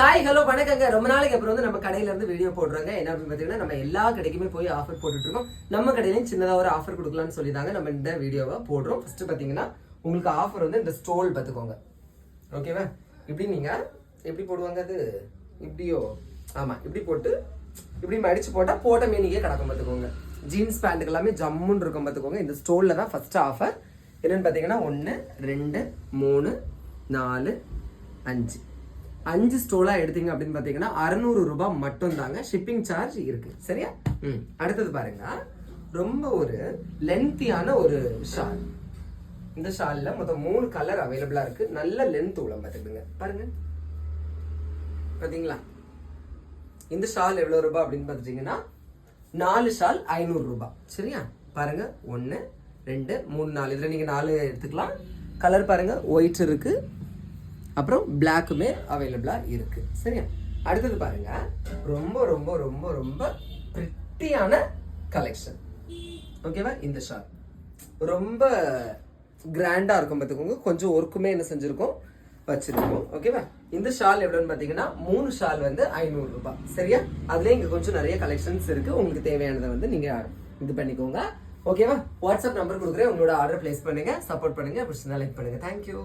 Hi hello வணக்கங்க. ரொம்ப நாளைக்கு அப்புறம் வந்து நம்ம கடையில இருந்து வீடியோ போடுறாங்க. என்ன அப்படின்னு பார்த்தீங்கன்னா நம்ம எல்லா கடைக்குமே போய் ஆஃபர் போட்டுட்டு இருக்கோம். நம்ம கடையிலையும் சின்னதாக ஒரு ஆஃபர் கொடுக்கலாம்னு சொல்லிதாங்க நம்ம இந்த வீடியோவை போடுறோம். ஃபர்ஸ்ட் பார்த்தீங்கன்னா உங்களுக்கு ஆஃபர் வந்து இந்த ஸ்டோல் பார்த்துக்கோங்க ஓகேவா இப்படி நீங்கள் எப்படி போடுவாங்க அது? இப்படியோ? ஆமாம் இப்படி போட்டு இப்படி மடிச்சு போட்டால் போட்ட மீனிங்கே கிடக்கும் பார்த்துக்கோங்க ஜீன்ஸ் பேண்ட்டுக்கு எல்லாமே ஜம்முன்னு இருக்கும் பார்த்துக்கோங்க இந்த ஸ்டோலில் தான் ஃபர்ஸ்ட் ஆஃபர் என்னென்னு பார்த்தீங்கன்னா ஒன்று ரெண்டு மூணு நாலு அஞ்சு. அஞ்சு ஸ்டோலா எடுத்தீங்க அப்படின்னு பார்த்தீங்கன்னா அறநூறு ரூபாய் மட்டும் தாங்க ஷிப்பிங் சார்ஜ் இருக்கு. சரியா? ம். அடுத்தது பாருங்க. ரொம்ப ஒரு லென்த்தியான ஒரு ஷால் இந்த ஷால்ல மொத்தம் மூணு கலர் அவைலபிளா இருக்கு. நல்ல லென்த் உள்ள பார்த்துக்கிடுங்க. பாருங்க. பாத்தீங்களா? இந்த ஷால் எவ்வளவு ரூபாய் அப்படின்னு பார்த்துட்டீங்கன்னா நாலு ஷால் ஐநூறு ரூபாய். சரியா? பாருங்க. ஒன்று ரெண்டு மூணு நாலு. இதில் நீங்கள் நாலு எடுத்துக்கலாம். கலர் பாருங்க. ஒயிட் இருக்கு. அப்புறம் பிளாக்குமே அவைலபிளாக இருக்கு. சரியா? அடுத்தது பாருங்க. ரொம்ப ரொம்ப ரொம்ப ரொம்ப பிரிட்டியான கலெக்ஷன் ஓகேவா இந்த ஷால் ரொம்ப கிராண்டாக இருக்கும் பார்த்துக்கோங்க. கொஞ்சம் ஒர்க்குமே என்ன செஞ்சுருக்கோம்? வச்சிருக்கோம். ஓகேவா இந்த ஷால் எவ்வளோன்னு பார்த்தீங்கன்னா மூணு ஷால் வந்து ஐநூறு ரூபாய். சரியா? அதுலேயே இங்கே கொஞ்சம் நிறைய கலெக்ஷன்ஸ் இருக்குது உங்களுக்கு தேவையானதை வந்து நீங்கள் இது பண்ணிக்கோங்க. ஓகேவா வாட்ஸ்அப் நம்பர் கொடுக்குறேன். உங்களோட ஆர்டர் பிளேஸ் பண்ணுங்கள் சப்போர்ட் பண்ணுங்கள் பிடிச்சிருந்தா லைக் பண்ணுங்கள் தேங்க்யூ